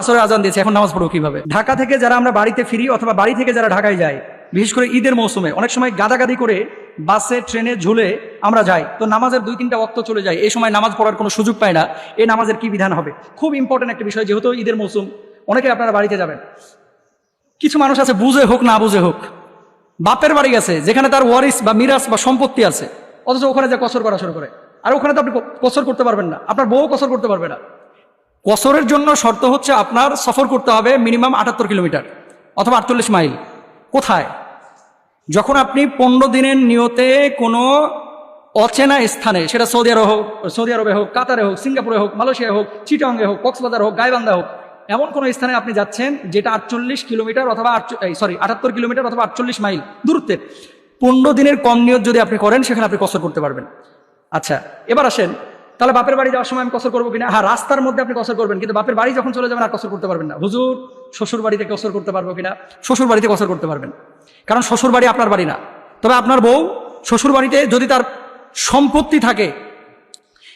আসরে আজান দিয়েছে, এখন নামাজ পড়ব কীভাবে? ঢাকা থেকে যারা আমরা বাড়িতে ফিরি অথবা বাড়ি থেকে যারা ঢাকায় যায় বিশেষ করে ঈদের মৌসুমে, অনেক সময় গাদাগাদি করে বাসে, ট্রেনে ঝুলে আমরা যাই, তো নামাজের দুই তিনটা অক্ত চলে যায়, এই সময় নামাজ পড়ার কোনো সুযোগ পায় না, এই নামাজের কি বিধান হবে? খুব ইম্পর্টেন্ট একটা বিষয়, যেহেতু ঈদের মৌসুম অনেকে আপনারা বাড়িতে যাবেন। কিছু মানুষ আছে, বুঝে হোক, না বুঝে হোক, বাপের বাড়ি গেছে, যেখানে তার ওয়ারিস বা মিরাস বা সম্পত্তি আছে, অথচ ওখানে যা কসর করা শুরু করে, আর ওখানে তো আপনি কসর করতে পারবেন না, আপনার বউ কসর করতে পারবে না। কসরের জন্য শর্ত হচ্ছে আপনার সফর করতে হবে মিনিমাম আটাত্তর কিলোমিটার অথবা আটচল্লিশ মাইল। কোথায়? যখন আপনি পনেরো দিনের নিয়তে কোনো অচেনা স্থানে, সেটা সৌদি আরব হোক, সৌদি আরবে হোক, কাতারে হোক, সিঙ্গাপুরে হোক মালয়েশিয়া হোক চিটাঙ্গে হোক, কক্সবাজার হোক, গাইবান্ধা হোক, এমন কোনো স্থানে আপনি যাচ্ছেন যেটা আটচল্লিশ কিলোমিটার অথবা সরি আটাত্তর কিলোমিটার অথবা আটচল্লিশ মাইল দূরত্বের পনেরো দিনের কম নিয়ত যদি আপনি করেন, সেখানে আপনি কসর করতে পারবেন। আচ্ছা এবার আসেন তাহলে বাপের বাড়ি যাওয়ার সময় আমি কসর করব কিনা? হ্যাঁ রাস্তার মধ্যে আপনি কসর করবেন, কিন্তু বাপের বাড়ি যখন চলে যাবেন আর কসর করতে পারবেন না। হুজুর, শ্বশুর বাড়িতে কসর করতে পারব কিনা? শ্বশুর বাড়িতে কসর করতে পারবেন। কারণ শ্বশুর বাড়ি আপনার বাড়ি না। তবে আপনার বউ শ্বশুর বাড়িতে যদি তার সম্পত্তি থাকে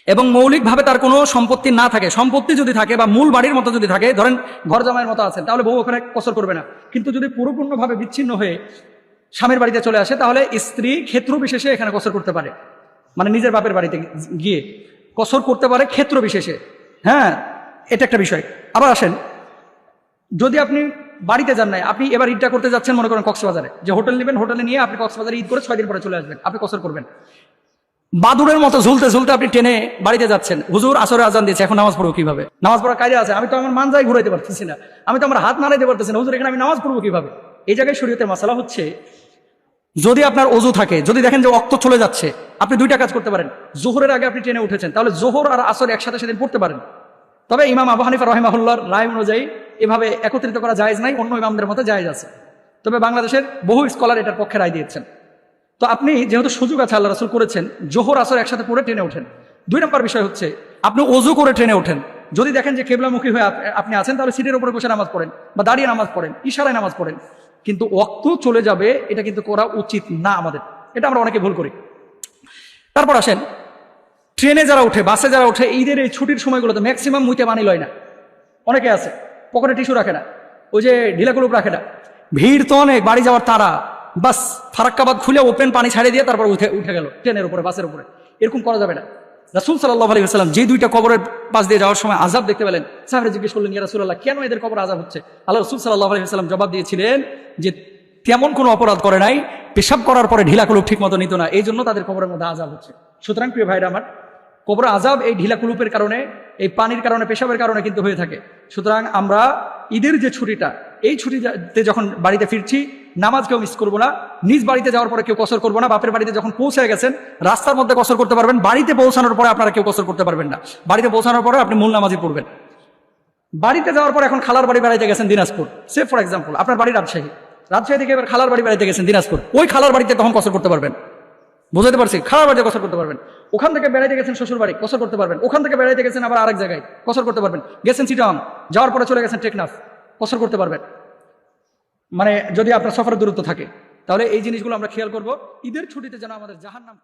এবং মৌলিকভাবে তার কোনো সম্পত্তি না থাকে, সম্পত্তি যদি থাকে বা মূল বাড়ির মতো যদি থাকে, ধরেন ঘর জামাইয়ের মতো আছেন, তাহলে বউ ওখানে কসর করবে না। কিন্তু যদি পুরোপূর্ণভাবে বিচ্ছিন্ন হয়ে স্বামীর বাড়িতে চলে আসে, তাহলে স্ত্রী ক্ষেত্র বিশেষে এখানে কসর করতে পারে। মানে নিজের বাপের বাড়িতে গিয়ে। কসর করতে পারে ক্ষেত্র বিশেষে। হ্যাঁ এটা একটা বিষয়। আবার আসেন, যদি আপনি বাড়িতে যান নাই, আপনি এবার ঈদটা করতে যাচ্ছেন মনে করেন কক্সবাজারে, যে হোটেল নেবেন, হোটেলে নিয়ে আপনি কক্সবাজারে ঈদ করে ছয় দিন পরে চলে আসবেন, আপনি কসর করবেন। বাদুরের মতো ঝুলতে ঝুলতে আপনি টেনে বাড়িতে যাচ্ছেন। হুজুর আসরে আজান দিয়েছে, এখন নামাজ পড়ব কীভাবে? নামাজ পড়া কাজে আছে, আমি তো আমার মানজাই ঘুরাইতে পারতেছি না। আমি তো আমার হাত নাড়াইতে পারতেছি না। হুজুর, এখানে আমি নামাজ পড়ব কীভাবে? এই জায়গায় শরীয়তের মশলা হচ্ছে যদি আপনার অজু থাকে, যদি দেখেন যে অক্ত চলে যাচ্ছে, আপনি দুইটা কাজ করতে পারেন। জোহরের আগে আপনি ট্রেনে উঠেছেন, তাহলে জোহর আর আসর একসাথে সেদিন পড়তে পারেন। তবে ইমাম আবু হানিফা রহিমাহুল্লার রায় অনুযায়ী এভাবে একত্রিত করা জায়েজ নাই, অন্য ইমামদের মতো জায়েজ আছে। তবে বাংলাদেশের বহু স্কলার এটার পক্ষে রায় দিয়েছেন। তো আপনি যেহেতু সুযোগ আছে আল্লাহ রাসুল করেছেন, জোহর, আসর একসাথে পড়ে ট্রেনে ওঠেন। দুই নম্বর বিষয় হচ্ছে, আপনি অজু করে ট্রেনে ওঠেন। যদি দেখেন যে কেবলামুখী হয়ে আপনি আছেন, তাহলে সিটের উপরে বসে নামাজ পড়েন বা দাঁড়িয়ে নামাজ পড়েন, ইশারায় নামাজ পড়েন। কিন্তু অক্ত চলে যাবে, এটা কিন্তু করা উচিত না আমাদের। এটা আমরা অনেকে ভুল করি। তারপর আসেন, ট্রেনে যারা ওঠে, বাসে যারা ওঠে, ঈদের এই ছুটির সময়গুলোতে ম্যাক্সিমাম মুইতে মানি লয় না। অনেকে আছে, পকেটে টিস্যু রাখে না, ওই যে ঢিলাকুলুপ রাখে না। ভিড় তো অনেক, বাড়ি যাওয়ার তারা বাস, ফারাক্কাবাদ খুলে ওপেন পানি ছাড়িয়ে দিয়ে তারপর উঠে উঠে গেল, ট্রেনের উপরে, বাসের উপরে। এরকম করা যাবে না। রাসুল সাল্লাহ আলী সাল্লাম যে দুইটা কবরের পাশ দিয়ে যাওয়ার সময় আজাব দেখতে পেলেন। সাহেব জিজ্ঞেস করলেন, ইয়া রাসুল্লাহ কেন এদের কবর আজাব হচ্ছে? আল্লাহ রসুল সাল্লাহ আলী সাল্লাম জবাব দিয়েছিলেন যে, তেমন কোনো অপরাধ করে নাই, পেশাব করার পরে ঢিলাকুলুপ ঠিক মতো নিত না এই জন্য তাদের কবরের মধ্যে আজাব হচ্ছে। সুতরাং প্রিয় ভাইরা আমার, কবর আজাব এই ঢিলা কুলুপের কারণে, এই পানির কারণে, পেশাবের কারণে কিন্তু হয়ে থাকে। সুতরাং আমরা ঈদের যে ছুটিটা, এই ছুটিতে যখন বাড়িতে ফিরছি নামাজ কেউ মিস করব না, নিজ বাড়িতে যাওয়ার পরে কেউ কসর করব না, বাপের বাড়িতে যখন পৌঁছে গেছেন, রাস্তার মধ্যে কসর করতে পারবেন, বাড়িতে পৌঁছানোর পরে আপনারা কেউ কসর করতে পারবেন না। বাড়িতে পৌঁছানোর পরে আপনি মূল নামাজই পড়বেন। বাড়িতে যাওয়ার পর এখন খালার বাড়ি বেড়াইতে গেছেন দিনাজপুর। সে ফর এক্সাম্পল আপনার বাড়ি রাজশাহী। রাজশাহী থেকে এবার খালার বাড়ি বেড়াইতে গেছেন দিনাজপুর। ওই খালার বাড়িতে তখন কসর করতে পারবেন। বুঝতে পারছি? খালার বাড়িতে কসর করতে পারবেন। ওখান থেকে বেড়াইতে গেছেন শ্বশুর বাড়ি, কসর করতে পারবেন। ওখান থেকে বেড়াইতে গেছেন আবার আরেক জায়গায়, কসর করতে পারবেন। গেছেন চিটাং, যাওয়ার পরে চলে গেছেন টেকনাফ, কসর করতে পারবেন। মানে যদি আপনার সফরের দূরত্ব থাকে, তাহলে এই জিনিসগুলো আমরা খেয়াল করব। ঈদের ছুটিতে যেন আমাদের জাহার নাম